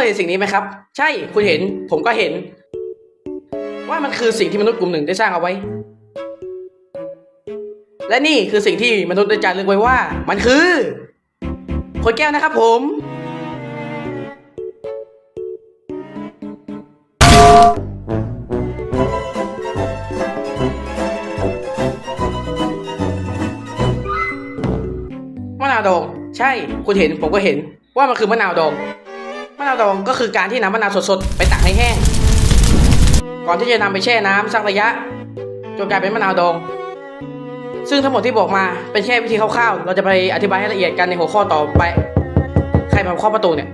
คนเห็นสิ่งนี้ไหมครับ ใช่คุณเห็นผมก็เห็น ว่ามันคือสิ่งที่มนุษย์กลุ่มหนึ่งได้สร้างเอาไว้ และนี่คือสิ่งที่มนุษย์ได้จารึกไว้ว่า มันคือขวดแก้วนะครับผมมะนาวดองใช่ คุณเห็นผมก็เห็นว่ามันคือมะนาวดอง มะนาวดองก็คือการที่นำมะนาวสดๆ ไปตากให้แห้ง ก่อนที่จะนำไปแช่น้ำสักระยะจนกลายเป็นมะนาวดอง ซึ่งทั้งหมดที่บอกมาเป็นแค่วิธีคร่าวๆ เราจะไปอธิบายให้ละเอียดกันในหัวข้อต่อไป ใครมาเคาะประตูเนี่ย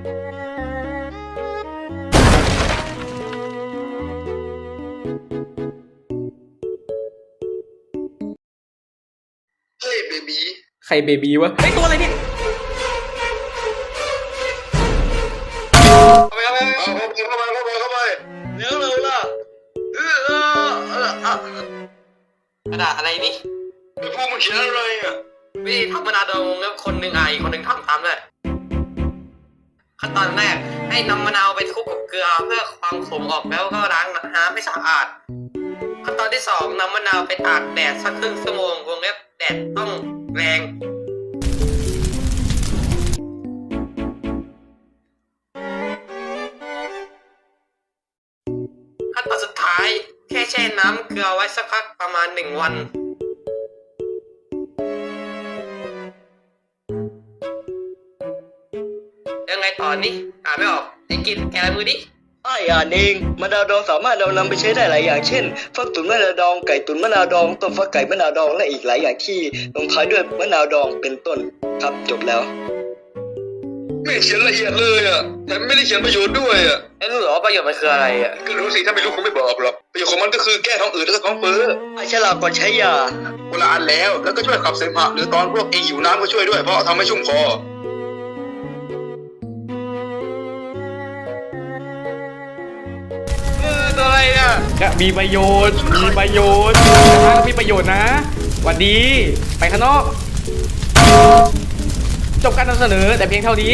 เฮ้ยเบบีใครเบบีวะไอตัวอะไรเนี่ย เข้าไปเข้าไปเข้าไปเข้าไปเข้าไปเนื้อเราล่ะเออเออเออเออกระดาษอะไรนี่ไอ้พวกมึงเขียนอะไรอะวิธีทำมะนาวดองแล้วคนหนึ่งอ่านอีกคนหนึ่งทำตามด้วยขั้นตอนแรกให้นำมะนาวไปคลุกกับเกลือเพื่อความขมออกแล้วก็ล้างน้ำให้สะอาดขั้นตอนที่สองนำมะนาวไปตากแดดสักครึ่งชั่วโมงวงเล็บแดดต้องแรง ตอนสุดท้าย แค่แช่น้ำเกลือไว้สักพักประมาณหนึ่งวัน ยังไงต่อนี่อ่านไม่ออกไอ้กินแกะมือดิไอ้อ่านเองมะนาวดองสามารถเรานำไปใช้ได้หลายอย่างเช่นฟักตุ๋นมะนาวดองไก่ตุ๋นมะนาวดองต้มฟักไก่มะนาวดองและอีกหลายอย่างที่ลงท้ายด้วยมะนาวดองเป็นต้นครับจบแล้ว ไม่เขียนละเอียดเลยอะแต่ไม่ได้เขียนประโยชน์ด้วยอะ ไม่รู้เหรอว่าประโยชน์มันคืออะไรอะก็รู้สิถ้าไม่รู้คงไม่บอกหรอกประโยชน์ของมันก็คือแก้ท้องอืดแล้วก็ท้องเฟ้อไอ้ฉลาดก่อนใช้ยาคนละอันแล้วแล้วก็ช่วยขับเสมหะหรือตอนพวกเองหิวน้ำก็ช่วยด้วยเพราะทำให้ชุ่มคอเออตัวอะไรเนี่ยก็มีประโยชน์มีประโยชน์ถ้าก็มีประโยชน์นะหวัดดีไปข้างนอก จบการนำเสนอแต่เพียงเท่านี้